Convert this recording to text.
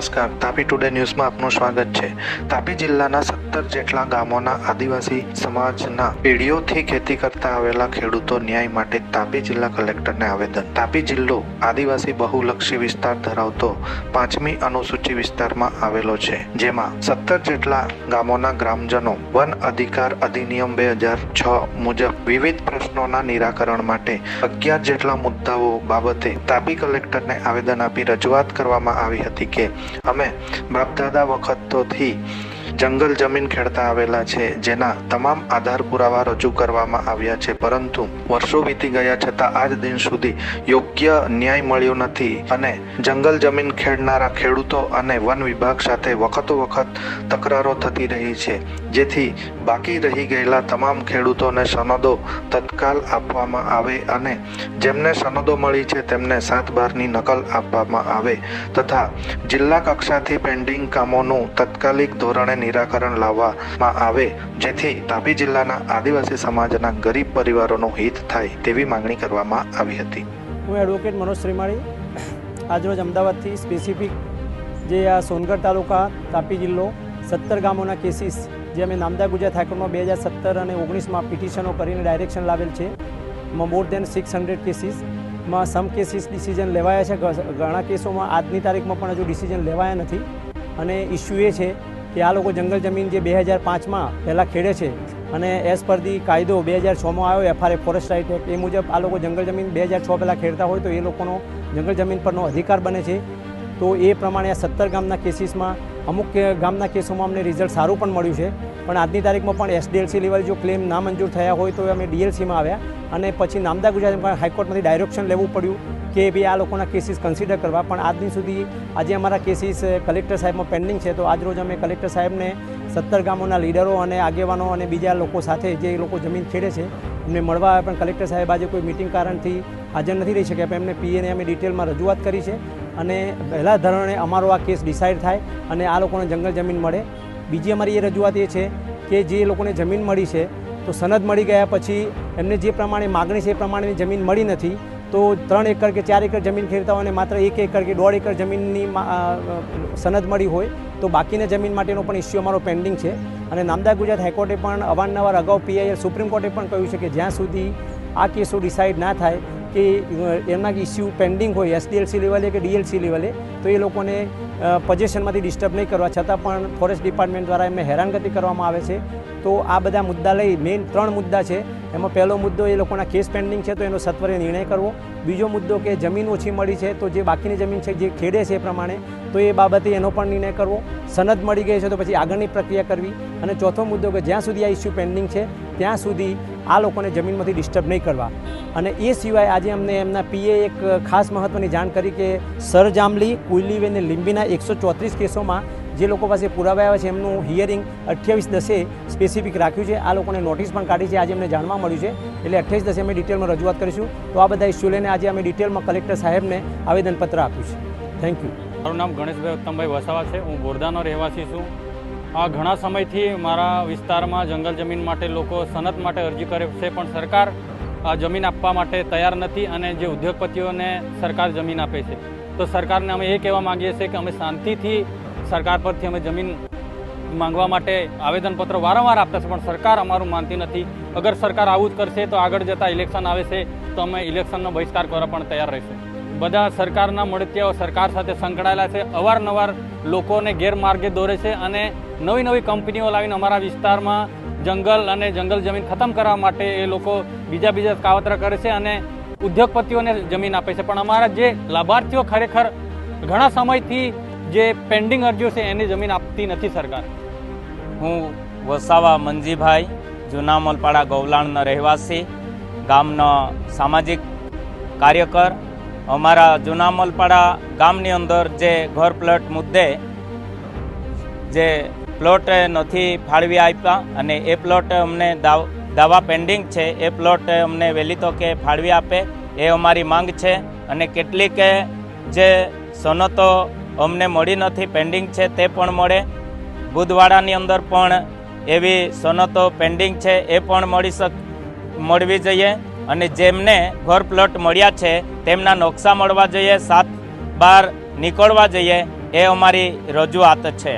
નમસ્કાર, તાપી ટુડે ન્યૂઝમાં આપનું સ્વાગત છે. તાપી જિલ્લાના સત્તર જેટલા ગામોના આદિવાસી સમાજના પેઢીઓથી ખેતી કરતા આવેલા ખેડૂતો ન્યાય માટે તાપી જિલ્લા કલેક્ટરને આવેદન. તાપી જિલ્લો આદિવાસી બહુલક્ષી વિસ્તાર ધરાવતો પાંચમી અનુસૂચિ વિસ્તારમાં આવેલો છે, જેમાં સત્તર જેટલા ગામોના ગ્રામજનો વન અધિકાર અધિનિયમ બે હજાર છ મુજબ વિવિધ પ્રશ્નોના નિરાકરણ માટે અગિયાર જેટલા મુદ્દાઓ બાબતે તાપી કલેક્ટરને આવેદન આપી રજૂઆત કરવામાં આવી હતી કે અમે બાપ દાદા વખતોથી જંગલ જમીન ખેડતા આવેલા છે, જેના તમામ આધાર પુરાવા રજૂ કરવામાં આવ્યા છે. પરંતુ વર્ષો વીતી ગયા છતાં આજ દિન સુધી યોગ્ય ન્યાય મળ્યો નથી અને જંગલ જમીન ખેડનારા ખેડૂતો અને વન વિભાગ સાથે વખતો વખત તકરારો થતી રહી છે, જેથી બાકી રહી ગયેલા તમામ ખેડૂતોને સનદો તત્કાલ આપવામાં આવે અને જેમને સનદો મળી છે તેમને સાત બારની નકલ આપવામાં આવે તથા જિલ્લા કક્ષાથી પેન્ડિંગ કામોનું તત્કાલિક ધોરણે નિરાકરણ લાવવામાં આવે, જેથી તાપી જિલ્લાના આદિવાસી સમાજના ગરીબ પરિવારોનું હિત થાય તેવી માંગણી કરવામાં આવી હતી. હું એડવોકેટ મનોજ શ્રીમાળી. આજરોજ અમદાવાદથી સ્પેસિફિક જે આ સોનગઢ તાલુકા તાપી જિલ્લો સત્તર ગામોના કેસીસ જે અમે નામદા ગુજરાત હાઈકોર્ટમાં બે હજાર સત્તર અને ઓગણીસમાં પિટિશનો કરીને ડાયરેક્શન લાવેલ છે મોર દેન સિક્સ હંડ્રેડ કેસીસમાં સમ કેસીસ ડિસિઝન લેવાયા છે. ઘણા કેસોમાં આજની તારીખમાં પણ હજુ ડિસિઝન લેવાયા નથી. અને ઇસ્યુ એ છે કે આ લોકો જંગલ જમીન જે બે હજાર પાંચમાં પહેલાં ખેડે છે અને એઝ પર ધી કાયદો બે હજાર છમાં આવ્યો એફઆરએ ફોરેસ્ટ રાઇટ એક્ટ એ મુજબ આ લોકો જંગલ જમીન બે હજાર છ પહેલાં ખેડતા હોય તો એ લોકોનો જંગલ જમીન પરનો અધિકાર બને છે. તો એ પ્રમાણે આ સત્તર ગામના કેસીસમાં અમુક ગામના કેસોમાં અમને રિઝલ્ટ સારું પણ મળ્યું છે. પણ આજની તારીખમાં પણ એસડીએલસી લેવલ જો ક્લેમ નામંજૂર થયા હોય તો અમે ડીએલસીમાં આવ્યા અને પછી નામદા ગુજરાત હાઈકોર્ટમાંથી ડાયરેક્શન લેવું પડ્યું. કે ભાઈ આ લોકોના કેસીસ કન્સિડર કરવા. પણ આજની સુધી આજે અમારા કેસીસ કલેક્ટર સાહેબમાં પેન્ડિંગ છે. તો આજરોજ અમે કલેક્ટર સાહેબને સત્તર ગામોના લીડરો અને આગેવાનો અને બીજા લોકો સાથે જે લોકો જમીન ખેડે છે, એમને મળવા આવ્યા પણ કલેક્ટર સાહેબ આજે કોઈ મિટિંગ કારણથી હાજર નથી રહી શક્યા. પણ એમને પીએને અમે ડિટેલમાં રજૂઆત કરી છે અને પહેલા ધોરણે અમારો આ કેસ ડિસાઇડ થાય અને આ લોકોને જંગલ જમીન મળે. બીજી અમારી એ રજૂઆત એ છે કે જે લોકોને જમીન મળી છે, તો સનદ મળી ગયા પછી એમને જે પ્રમાણે માગણી છે એ પ્રમાણેની જમીન મળી નથી. તો ત્રણ એકર કે ચાર એકર જમીન ખેડતા હોય અને માત્ર એક એકર કે દોઢ એકર જમીનની સનદ મળી હોય, તો બાકીના જમીન માટેનો પણ ઇસ્યુ અમારો પેન્ડિંગ છે. અને નામદા ગુજરાત હાઈકોર્ટે પણ અવારનવાર અગાઉ પીઆઈએલ સુપ્રીમ કોર્ટે પણ કહ્યું છે કે જ્યાં સુધી આ કેસો ડિસાઇડ ના થાય કે એમના ઇસ્યુ પેન્ડિંગ હોય એસડીએલસી લેવલે કે ડીએલસી લેવલે, તો એ લોકોને પોઝિશનમાંથી ડિસ્ટર્બ નહીં કરવા. છતાં પણ ફોરેસ્ટ ડિપાર્ટમેન્ટ દ્વારા એમને હેરાનગતિ કરવામાં આવે છે. તો આ બધા મુદ્દા લઈ મેઇન ત્રણ મુદ્દા છે. એમાં પહેલો મુદ્દો એ લોકોના કેસ પેન્ડિંગ છે, તો એનો સત્વરે નિર્ણય કરવો. બીજો મુદ્દો કે જમીન ઓછી મળી છે, તો જે બાકીની જમીન છે, જે ખેડે છે એ પ્રમાણે, તો એ બાબતે એનો પણ નિર્ણય કરવો. સનદ મળી ગઈ છે, તો પછી આગળની પ્રક્રિયા કરવી. અને ચોથો મુદ્દો કે જ્યાં સુધી આ ઇસ્યુ પેન્ડિંગ છે, ત્યાં સુધી આ લોકોને જમીનમાંથી ડિસ્ટર્બ નહીં કરવા. અને એ સિવાય આજે અમને એમના પીએ એક ખાસ મહત્ત્વની જાણ કરી કે સર જાંબલી કુઈલીવ અને લીંબીના એકસો ચોત્રીસ કેસોમાં જે લોકો પાસે પુરાવા આવ્યા છે, એમનું હિયરિંગ અઠ્યાવીસ દસે સ્પેસિફિક રાખ્યું છે. આ લોકોને નોટિસ પણ કાઢી છે. આજે અમને જાણવા મળ્યું છે. એટલે અઠ્યાવીસ દસે અમે ડિટેલમાં રજૂઆત કરીશું. તો આ બધા ઇસ્યુ લઈને આજે અમે ડિટેલમાં કલેક્ટર સાહેબને આવેદનપત્ર આપ્યું છે. થેન્ક યુ મારું નામ ગણેશભાઈ ઉત્તમભાઈ વસાવા છે. હું બોરદાનો રહેવાસી છું. આ ઘણા સમયથી મારા વિસ્તારમાં જંગલ જમીન માટે લોકો સનત માટે અરજી કરે છે, પણ સરકાર જમીન આપવા માટે તૈયાર નથી અને જે ઉદ્યોગપતિઓને સરકાર જમીન આપે છે. તો સરકારને અમે એ કહેવા માંગીએ છીએ કે અમે શાંતિથી સરકાર પરથી અમે જમીન માંગવા માટે આવેદનપત્ર વારંવાર આપતા છે પણ સરકાર અમારું માનતી નથી. અગર સરકાર આવું જ કરશે તો આગળ જતાં ઇલેક્શન આવે છે, તો અમે ઇલેક્શનનો બહિષ્કાર કરવા પણ તૈયાર રહીશું. બધા સરકારના મળતિયાઓ સરકાર સાથે સંકળાયેલા છે. અવારનવાર લોકોને ગેરમાર્ગે દોરે છે અને નવી નવી કંપનીઓ લાવીને અમારા વિસ્તારમાં જંગલ અને જંગલ જમીન ખતમ કરવા માટે એ લોકો બીજા બીજા કાવતરા કરે છે અને ઉદ્યોગપતિઓને જમીન આપે છે. પણ અમારા જે લાભાર્થીઓ ખરેખર ઘણા સમયથી જે પેન્ડિંગ અરજીઓ છે એની જમીન આપતી નથી સરકાર. હું વસાવા મંજીભાઈ જૂના મલપાડા ગૌલાણના રહેવાસી, ગામનો સામાજિક કાર્યકર. અમારા જૂના મલપાડા ગામની અંદર જે ઘર પ્લોટ મુદ્દે જે પ્લોટ નથી ફાળવી આપ્યા અને એ પ્લોટ અમને દાવ પેન્ડિંગ છે. એ પ્લોટ અમને વહેલી તકે ફાળવી આપે એ અમારી માંગ છે અને કેટલીક જે સનતો અમને મળી નથી પેન્ડિંગ છે તે પણ મળે. બુધવાડાની અંદર પણ એવી સનતો પેન્ડિંગ છે એ પણ મળી શક, મળવી જોઈએ અને જેમને ઘર પ્લોટ મળ્યા છે તેમના નકશા મળવા જોઈએ, સાત બાર નીકળવા જોઈએ એ અમારી રજૂઆત છે.